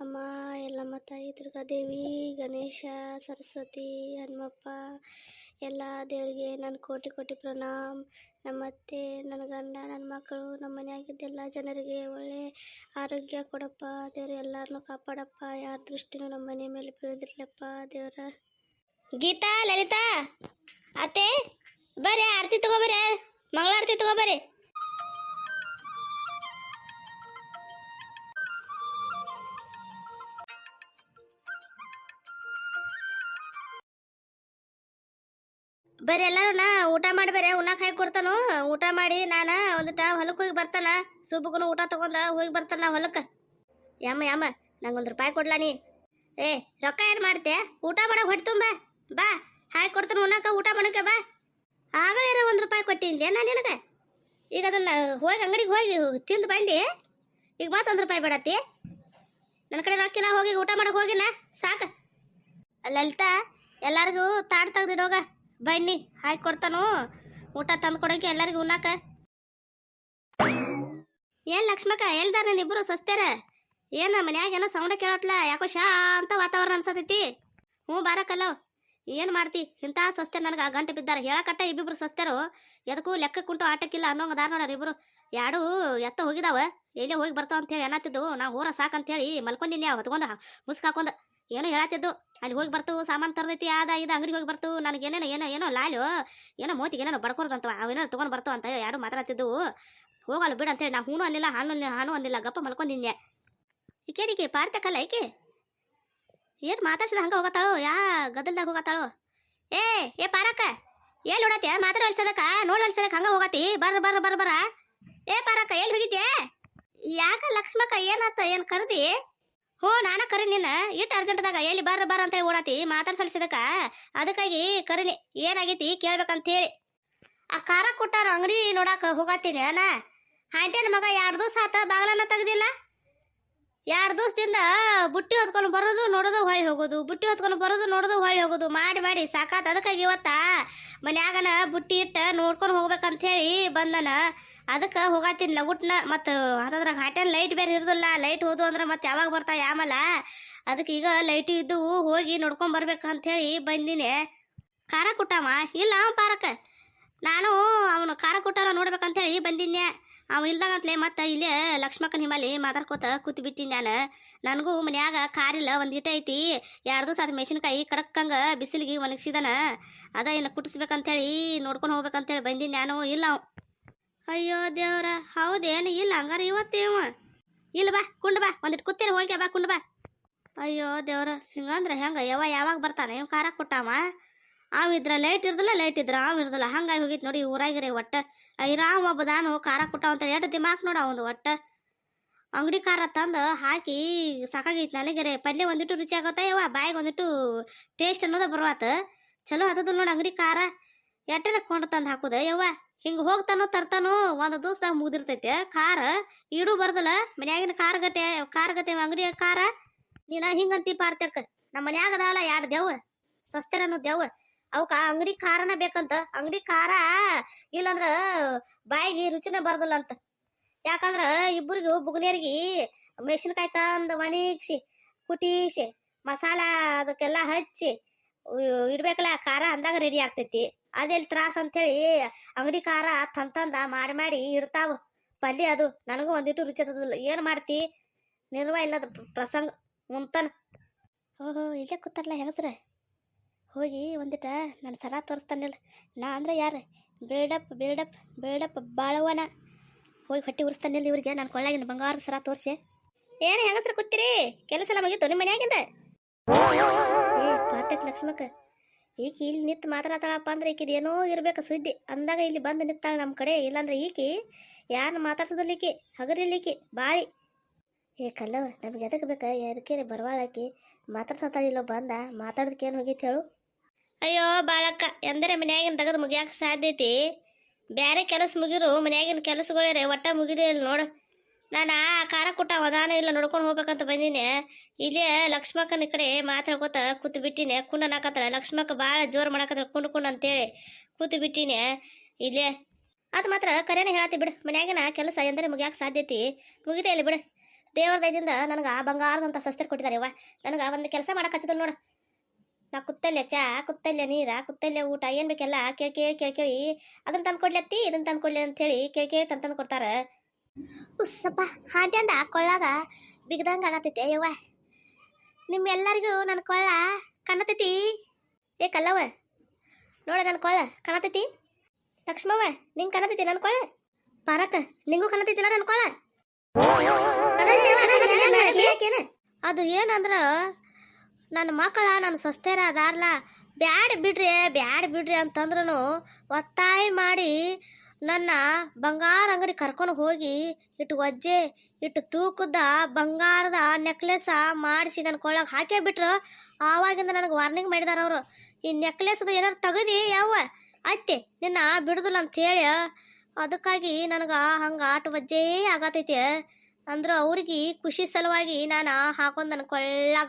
ಅಮ್ಮ ಎಲ್ಲಮ್ಮ ತಾಯಿ ದುರ್ಗಾದೇವಿ ಗಣೇಶ, ಸರಸ್ವತಿ, ಹನುಮಪ್ಪ, ಎಲ್ಲ ದೇವರಿಗೆ ನನ್ನ ಕೋಟಿ ಕೋಟಿ ಪ್ರಣಾಮ್. ನಮ್ಮ ಅತ್ತೆ ನನ್ನ ಗಂಡ, ನನ್ನ ಮಕ್ಕಳು, ನಮ್ಮ ಮನೆಯಾಗಿದ್ದೆಲ್ಲ ಜನರಿಗೆ ಒಳ್ಳೆ ಆರೋಗ್ಯ ಕೊಡಪ್ಪ. ದೇವ್ರು ಎಲ್ಲರನ್ನೂ ಕಾಪಾಡಪ್ಪ. ಯಾರ ದೃಷ್ಟಿನೂ ನಮ್ಮ ಮನೆ ಮೇಲೆ ಬೀಳದಿರ್ಲಪ್ಪ. ದೇವರ ಗೀತಾ, ಲಲಿತಾ, ಅತ್ತೆ, ಬರ್ರಿ, ಆರತಿ ತಗೋಬರ್ರಿ ಮಂಗಳ ಆರತಿ ತಗೋಬರ್ರಿ ಬರ್ರಿ ಎಲ್ಲಾರು ಊಟ ಮಾಡಿ ಬೇರೆ ಉಣ್ಣಾಕ ಹಾಕಿ ಕೊಡ್ತಾನು. ಊಟ ಮಾಡಿ ನಾನು ಒಂದಿಟ ಹೊಲಕ್ಕೆ ಹೋಗಿ ಬರ್ತಾನ. ಸುಬ್ಬಗನು ಊಟ ತಗೊಂಡ ಹೋಗಿ ಬರ್ತಾನ ಹೊಲಕ್ಕೆ. ಯಮ್ಮ ಯಮ್ಮ, ನಂಗೆ ಒಂದು ರೂಪಾಯಿ ಕೊಡ್ಲಾ ನೀ? ಏ, ರೊಕ್ಕ ಏನು ಮಾಡ್ತೆ ಊಟ ಮಾಡಕ್ಕೆ ಹೊಟ್ಟೆ ತುಂಬ. ಬಾ, ಹಾಕಿ ಕೊಡ್ತಾನೆ ಉಣ್ಣಾಕ, ಊಟ ಮಾಡಕ್ಕೆ ಬಾ. ಆಗಲೇ ಒಂದು ರೂಪಾಯಿ ಕೊಟ್ಟಿದ್ದೆ ನಾನು ನಿನಗೆ? ಈಗ ಅದನ್ನ ಹೋಗಿ ಅಂಗಡಿಗೆ ಹೋಗಿ ತಿಂದು ಬಂದು? ಈಗ ಮತ್ತೊಂದು ರೂಪಾಯಿ ಬಿಡತ್ತಿ? ನನ್ನ ಕಡೆ ರೊಕ್ಕಿಲ್ಲ ಹೋಗಿ ಊಟ ಮಾಡಕ್ಕೆ ಹೋಗಿನ? ಸಾಕು. ಲಲಿತಾ, ಎಲ್ಲರಿಗೂ ತಾಡ್ ತೆಗ್ದಿಡೋಗ ಬನ್ನಿ ಹಾಕಿ ಕೊಡ್ತಾನು. ಊಟ ತಂದು ಕೊಡೋಕೆ ಎಲ್ಲರಿಗೂ ಉಣ್ಣಾಕ. ಏನ್ ಲಕ್ಷ್ಮಕ್ಕ ಎಲ್ದಾರ ಇಬ್ರು ಸಸ್ತ್ಯಾರ ಏನ ಮನ್ಯಾಗ ಏನೋ ಸೌಂಡ ಕೇಳತ್ಲ, ಯಾಕೋ ಶಾಂತ ವಾತಾವರಣ ಅನ್ಸತೈತಿ. ಹ್ಞೂ ಬಾರಕಲ್ಲೋ. ಏನು ಮಾಡ್ತಿ? ಇಂಥ ಸಸ್ತೆ ನನಗೆ ಗಂಟೆ ಬಿದ್ದಾರ. ಹೇಳಕಟ್ಟ ಇಬ್ಬಿಬ್ರು ಸಸ್ತ್ಯಾರು ಎದಕ್ಕೂ ಲೆಕ್ಕ ಕುಂಟು ಆಟಕ್ಕಿಲ್ಲ ಅನ್ನೋಂಗ ನೋಡ್ರಿ ಇಬ್ರು. ಯಾಡು ಎತ್ತ ಹೋಗಿದಾವ. ಎಲ್ಲೇ ಹೋಗಿ ಬರ್ತಾವ ಅಂತ ಹೇಳಿ ಅನ್ನತ್ತಿದ್ದು ನಾ ಊರ ಸಾಕಂತ ಹೇಳಿ ಮಲ್ಕೊಂಡಿನಿ, ಹೊತ್ಕೊಂಡ ಮುಸ್ಕ್ ಹಾಕೊಂಡ. ಏನೋ ಹೇಳತ್ತಿದ್ದು. ಅಲ್ಲಿ ಹೋಗಿ ಬರ್ತು, ಸಾಮಾನು ತರದೈತಿ, ಆದ ಇದು, ಅಂಗಡಿಗೆ ಹೋಗಿ ಬರ್ತು. ನನಗೆ ಏನೇನೋ, ಏನೋ ಏನೋ ಲಾಲು, ಏನೋ ಮೋತಿಗೆ ಏನೋ ಬಡ್ಕೊಡ್ದಂತವ ಅವೇನೋ ತೊಗೊಂಡು ಬರ್ತು ಅಂತ ಯಾರು ಮಾತಾಡ್ತಿದ್ದವು ಹೋಗಲ್ಲ ಬಿಡು ಅಂತೇಳಿ, ನಾ ಹೂನು ಅಲ್ಲಿಲ್ಲ ಹಾನು ಅಲ್ಲಿ ಹಾನು ಅಲ್ಲಿಲ್ಲ ಗಪ್ಪ ಮಲ್ಕೊಂಡಿದ್ದೆ ಈಕೇಡಿಕೆ ಪಾರ್ತಕಲ್ಲ ಈಕೆ? ಏನು ಮಾತಾಡ್ಸಿದ ಹಂಗೆ ಹೋಗತ್ತಾಳು? ಯಾ ಗದ್ದಲ್ದಾಗ ಹೋಗತ್ತಾಳು? ಏ ಏ ಪಾರಕ್ಕ ಎಲ್ಲಿ ನೋಡತ್ತೆ ಮಾತಾಡ ಹೊಲ್ಸದಕ್ಕ ನೋಡಿ ಹೊಲ್ಸದಕ್ಕ ಹಂಗೆ ಹೋಗತ್ತಿ? ಬರ್ರ ಬರ್ರ ಬರ್ರ ಬರ ಏ ಪಾರಕ್ಕ ಎಲ್ಲಿ ಹೋಗಿದ್ದೆ ಯಾಕ ಲಕ್ಷ್ಮಕ್ಕ ಏನಾತ, ಏನು ಕರ್ದಿ? ಹೋ, ನಾನ ಕರಿ ನಿನ್ನ. ಇಟ್ಟು ಅರ್ಜೆಂಟ್ದಾಗ, ಎಲ್ಲಿ ಬರ್ರ ಬರ ಅಂತ ಹೇಳಿ ಓಡಾತಿ ಮಾತಾಡ್ಸಲ್ಸಿದಕ್ಕ ಅದಕ್ಕಾಗಿ ಕರಿನಿ, ಏನಾಗೈತಿ ಕೇಳ್ಬೇಕಂತ ಹೇಳಿ ಆ ಖಾರ ಕೊಟ್ಟಾರ ಅಂಗಡಿ ನೋಡಾಕ ಹೋಗತ್ತೀನಿ ಅನ ಹಾಂಟೇನ ಮಗ ಎರಡು ದಿವಸ ಆತ, ಬಾಗ್ಲನ್ನ ತೆಗ್ದಿಲ್ಲ. ಎರಡು ದಿವಸದಿಂದ ಬುಟ್ಟಿ ಹೊತ್ಕೊಂಡು ಬರೋದು, ನೋಡೋದು ಹೊಳ್ಳಿ ಹೋಗೋದು. ಬುಟ್ಟಿ ಹೊತ್ಕೊಂಡು ಬರೋದು, ನೋಡೋದು ಹೊಳ್ಳಿ ಹೋಗೋದು. ಮಾಡಿ ಮಾಡಿ, ಸಾಕಾತ್. ಅದಕ್ಕಾಗಿ ಇವತ್ತ ಮನ್ಯಾಗನ ಬುಟ್ಟಿ ಇಟ್ಟ ನೋಡ್ಕೊಂಡು ಹೋಗ್ಬೇಕಂತ ಹೇಳಿ ಬಂದನ. ಅದಕ್ಕೆ ಹೋಗತ್ತೀನಿ ಲಗುಟ್ನ, ಮತ್ತು ಅದ್ರಾಗ ಹಾಟೆಲ್ ಲೈಟ್ ಬೇರೆ ಇರೋದಿಲ್ಲ ಲೈಟ್ ಹೋದು ಅಂದ್ರೆ ಮತ್ತೆ ಯಾವಾಗ ಬರ್ತಾ ಯಾಮಲ್ಲ ಅದಕ್ಕೆ ಈಗ ಲೈಟ್ ಇದ್ದು ಹೋಗಿ ನೋಡ್ಕೊಂಡ್ ಬರ್ಬೇಕು ಹೇಳಿ ಬಂದಿನಿ. ಖಾರ ಕುಟ್ಟಮ್ಮ ಇಲ್ಲ ಅವ ಪಾರಕ್ಕೆ ನಾನು ಅವನು ಖಾರ ಕುಟ್ಟಾರ ನೋಡ್ಬೇಕಂತ ಹೇಳಿ ಬಂದಿನ್ನೆ ಅವ ಇಲ್ದಾಗಂತಲೇ ಮತ್ತೆ ಇಲ್ಲೇ ಲಕ್ಷ್ಮಕ್ಕನ ಹಿಮಾಲಿ ಮಾತಾಡ್ಕೋತ ಕೂತ್ ಬಿಟ್ಟಿನಿ ನಾನು. ನನಗೂ ಮನ್ಯಾಗ ಕಾರಿಲ್ಲ ಒಂದು ಇಟ ಐತಿ. ಎರಡು ದಿವಸ ಅದು ಮೆಣಸಿನ್ಕಾಯಿ ಕಡಕ್ಕಂಗೆ ಬಿಸಿಲಿಗೆ ಒಣಗಿಸಿದಾನ, ಅದ ಇನ್ನು ಕುಟ್ಟಿಸ್ಬೇಕಂತೇಳಿ ನೋಡ್ಕೊಂಡು ಹೋಗ್ಬೇಕಂತೇಳಿ ಬಂದಿನಿ ನಾನು. ಇಲ್ಲ ಅಯ್ಯೋ ದೇವ್ರ ಹೌದೇನು ಇಲ್ಲ, ಹಂಗಾರ ಇವತ್ತೇವ ಇಲ್ಲ ಬಾ, ಕುಂಡು ಬಾ ಒಂದಿಟ್ಟು ಕೂತೀರಿ, ಹೋಗಿ ಬಾ, ಕುಂಡು ಬಾ. ಅಯ್ಯೋ ದೇವ್ರ, ಹಿಂಗಂದ್ರೆ ಹೆಂಗ ಯಾವ ಯಾವಾಗ ಬರ್ತಾನೆ ಇವ್ ಖಾರ ಕೊಟ್ಟಾವ? ಅವ ಇದ್ರ ಲೈಟ್ ಇರ್ದಿಲ್ಲ ಲೈಟ್ ಇದ್ರ ಅವ ಇರ್ದಿಲ್ಲ, ಹಂಗಾಗಿ ಹೋಗಿತ್ ನೋಡಿ ಊರಾಗಿರಿ ಒಟ್ಟ. ಐರಾಮ್ ಒಬ್ಬ ದಾನು ಖಾರ ಕೊಟ್ಟಾವ ಅಂತ ಎರಡು ದಿಮಾಕ್ ನೋಡ ಒಂದು ಒಟ್ಟ. ಅಂಗಡಿ ಖಾರ ತಂದು ಹಾಕಿ, ಸಾಕಾಗೈತಿ ನನಗೆ ಪಲ್ಯ ಒಂದಿಟ್ಟು ರುಚಿ ಆಗತ್ತ ಯವ್ವ, ಬಾಯಿಗೆ ಒಂದಿಟ್ಟು ಟೇಸ್ಟ್ ಅನ್ನೋದ ಬರುವಾತ. ಚಲೋ ಹತ್ತದ ನೋಡಿ ಅಂಗಡಿ ಖಾರ. ಎಟ್ಟನ ಕೊಂಡು ತಂದು ಹಾಕುದ ಯವ್ವ? ಹಿಂಗೆ ಹೋಗ್ತಾನೋ ತರ್ತಾನೋ ಒಂದು ದಿವ್ಸದಾಗ ಮುಗ್ದಿರ್ತೈತೆ. ಖಾರ ಇಡು ಬರ್ದಲ್ಲ, ಮನ್ಯಾಗಿನ ಖಾರ ಗಟ್ಟೆ ಖಾರ ಗತೆ ಅಂಗಡಿ ಖಾರ ನೀನ ಹಿಂಗಂತಿ ಪಾರ್ತಕ್ಕ ನಮ್ಮ ಮನ್ಯಾಗ ಅದಾವಲ್ಲ ಎರಡು ದೆವ್ವ ಸಸ್ತೆರನು ದೇವ ಅವಕ್ಕ ಅಂಗಡಿ ಖಾರನ ಬೇಕಂತ, ಅಂಗಡಿ ಖಾರ ಇಲ್ಲಂದ್ರ ಬಾಯಿಗೆ ರುಚಿನ ಬರ್ದಲ್ಲ ಅಂತ ಯಾಕಂದ್ರ ಇಬ್ಬರಿಗೂ ಬುಗ್ನೇರಿಗೆ, ಮೆಣಸಿನ್ಕಾಯಿ ತಂದು ಒಣಗಿಸಿ, ಕುಟೀಸಿ, ಮಸಾಲ ಅದಕ್ಕೆಲ್ಲ ಹಚ್ಚಿ, ಇಡ್ಬೇಕಲ್ಲ ಖಾರ ಅಂದಾಗ ರೆಡಿ ಆಗ್ತೈತಿ. ಅದೆಲ್ಲಿ ತ್ರಾಸ ಅಂತೇಳಿ ಅಂಗಡಿ ಖಾರ ತಂತಂದ ಮಾಡಿ ಮಾಡಿ ಇಡ್ತಾವ. ಪಲ್ಯ ಅದು, ನನಗೂ ಒಂದಿಟ್ಟು ರುಚಿ ಹತ್ತದಿಲ್ಲ ಏನು ಮಾಡ್ತಿ? ನಿರ್ವ ಇಲ್ಲದ ಪ್ರ- ಪ್ರಸಂಗ ಮುಂತನ. ಓಹೋ, ಇಲ್ಲೇ ಕೂತಾರಲ್ಲ ಹೆಂಗಸ್ರ? ಹೋಗಿ ಒಂದಿಟ ನನ್ನ ಸರ ತೋರಿಸ್ತಾನಿಲ್ಲ ನಾ ಅಂದ್ರೆ ಯಾರು? ಬಿಲ್ಡಪ್ ಬಿಲ್ಡಪ್ ಬಿಲ್ಡಪ್ ಬಾಳವನ ಹೋಗಿ ಹೊಟ್ಟೆ ಉರಿಸ್ತಾನಿಲ್ಲ ಇವ್ರಿಗೆ. ನಾನು ಕೊಳ್ಳಾಗಿನ ಬಂಗಾರದ ಸರ ತೋರಿಸಿ. ಏನು ಹೆಂಗಸ್ರ ಕೂತಿರಿ? ಕೆಲಸ ಎಲ್ಲ ಮುಗಿತು ನಿಮ್ಮ ಮನ್ಯಾಗಿಂದ? ಏ ಪಾತಕ್ ಲಕ್ಷ್ಮಕ್ಕ ಈಕಿ ಇಲ್ಲಿ ನಿಂತು ಮಾತಾಡತಾಳಪ್ಪ ಅಂದ್ರೆ ಈಕಿದೇನೋ ಇರ್ಬೇಕು ಸುದ್ದಿ. ಅಂದಾಗ ಇಲ್ಲಿ ಬಂದು ನಿಂತಾಳೆ ನಮ್ಮ ಕಡೆ. ಇಲ್ಲಾಂದ್ರೆ ಈಕಿ ಯಾರನ್ನ ಮಾತಾಡ್ಸೋದಿಲ್ಲ ಈಕಿ. ಬಾಳಿ. ಏ ಕಲ್ಲವ ನಮ್ಗೆ ಎದಕ್ಕೆ ಬೇಕಾ? ಎದಕ್ಕೆ ಬರವಾಳಕಿ ಮಾತಾಡ್ಸತ್ತಾಳಿಲ್ಲ ಬಂದ. ಮಾತಾಡೋದಕ್ಕೆ ಏನು ಹೋಗೈತಿ ಹೇಳು. ಅಯ್ಯೋ ಬಾಳಕ್ಕ, ಎಂದರೆ ಮನ್ಯಾಗಿನ ತೆಗೆದು ಮುಗಿಯೋಕೆ ಸಾಧ್ಯೈತಿ ಬೇರೆ ಕೆಲಸ ಮುಗಿರು, ಮನ್ಯಾಗಿನ ಕೆಲಸಗಳೇ ಒಟ್ಟ ಮುಗಿದೇ ಇಲ್ಲ ನೋಡು. ನಾನು ಆ ಖಾರ ಕುಟ್ಟ ಅವಧಾನ ಇಲ್ಲ ನೋಡ್ಕೊಂಡು ಹೋಗ್ಬೇಕಂತ ಬಂದೀನಿ. ಇಲ್ಲೇ ಲಕ್ಷ್ಮಕ್ಕನ ಕಡೆ ಮಾತಾಡ್ಕೋತ ಕೂತು ಬಿಟ್ಟಿನಿ. ಕುಂಡ ನಾಕತ್ರ ಲಕ್ಷ್ಮಕ್ಕ ಭಾಳ ಜೋರು ಮಾಡಕತ್ರ ಕುಂಡು ಕುಂಡು ಅಂತೇಳಿ ಕೂತು ಬಿಟ್ಟಿನಿ. ಇಲ್ಲೇ ಅದು ಮಾತ್ರ ಕರೆನೇ ಹೇಳತ್ತಿ ಬಿಡು. ಮನ್ಯಾಗಿನ ಕೆಲಸ ಎಂದರೆ ಮುಗಿಯಾಕೆ ಸಾಧ್ಯತೆ ಮುಗಿದೇ ಇಲ್ಲ ಬಿಡು. ದೇವ್ರ ದಯದಿಂದ ನನಗೆ ಬಂಗಾರದಂಥ ಸಸ್ತ್ರ ಕೊಟ್ಟಿದ್ದಾರೆ ವಾ ನನಗೆ ಒಂದು ಕೆಲಸ ಮಾಡಕ್ಕೆ ನೋಡು. ನಾ ಕುತ್ತಲ್ಯ ಚಾ ಕುತ್ತಲ್ಯ ನೀರ ಕುತ್ತಲ್ಯ ಊಟ, ಏನು ಬೇಕೆಲ್ಲ ಕೇಳಿ ಕೇಳಿ ಕೇಳಿ ಕೇಳಿ ಅದನ್ನ ತಂದು ಕೊಡ್ಲತ್ತಿ ಇದನ್ನ ತಂದು ಕೊಡ್ಲಿ ಅಂತೇಳಿ ಕೇಳಿ ಕೇಳಿ ತಂದು ತಂದು ಕೊಡ್ತಾರೆ. ಉಸ್ಸಪ್ಪ ಹಾಂಟಿ ಅಂದ. ಕೊಳ್ಳಾಗ ಬಿಗ್ದಂಗೆ ಆಗತ್ತೈತಿ. ಅಯ್ಯವ್ವ ನಿಮ್ಮೆಲ್ಲರಿಗೂ ನನ್ನ ಕೊಳ್ಳ ಕಾಣತೈತಿ? ಏ ಕಲ್ಲವ ನೋಡ ನನ್ನ ಕೊಳ್ಳ ಕಾಣತೈತಿ? ಲಕ್ಷ್ಮವ್ವ, ನಿಂಗೆ ಕಾಣತೈತಿ ನನ್ನ ಕೊಳ್ಳ ಪಾರಕ ನಿಂಗೂ ಕಾಣತೈತಿಲ್ಲ ನನ್ನ ಕೊಳ್ಳ ಅದು ಏನಂದ್ರೆ ನನ್ನ ಮಕ್ಕಳ ನನ್ನ ಸೊಸ್ತೆರ ಅದಾರಲ್ಲ ಬ್ಯಾಡ ಬಿಡ್ರಿ ಬ್ಯಾಡ ಬಿಡ್ರಿ ಅಂತಂದ್ರೂ ಒತ್ತಾಯ ಮಾಡಿ ನನ್ನ ಬಂಗಾರ ಅಂಗಡಿ ಕರ್ಕೊಂಡು ಹೋಗಿ ಇಟ್ಟು ಒಜ್ಜೆ ಇಟ್ಟು ತೂಕದ ಬಂಗಾರದ ನೆಕ್ಲೆಸ ಮಾಡಿಸಿ ನನ್ನ ಕೊಳ್ಳಾಗ ಹಾಕೇ ಬಿಟ್ರು. ಆವಾಗಿಂದ ನನಗೆ ವಾರ್ನಿಂಗ್ ಮಾಡಿದಾರ ಅವರು. ಈ ನೆಕ್ಲೆಸ್ದು ಏನಾರು ತೆಗದಿ ಯಾವ ಅತ್ತೆ, ನಿನ್ನ ಬಿಡುದಿಲ್ಲ ಹೇಳಿ. ಅದಕ್ಕಾಗಿ ನನಗೆ ಹಂಗೆ ಆಟ ಒಜ್ಜೆ ಆಗತೈತಿ. ಅಂದ್ರೆ ಅವ್ರಿಗೆ ಖುಷಿ ಸಲುವಾಗಿ ನಾನು ಹಾಕೊಂಡು ನನ್ನ ಕೊಳ್ಳಾಗ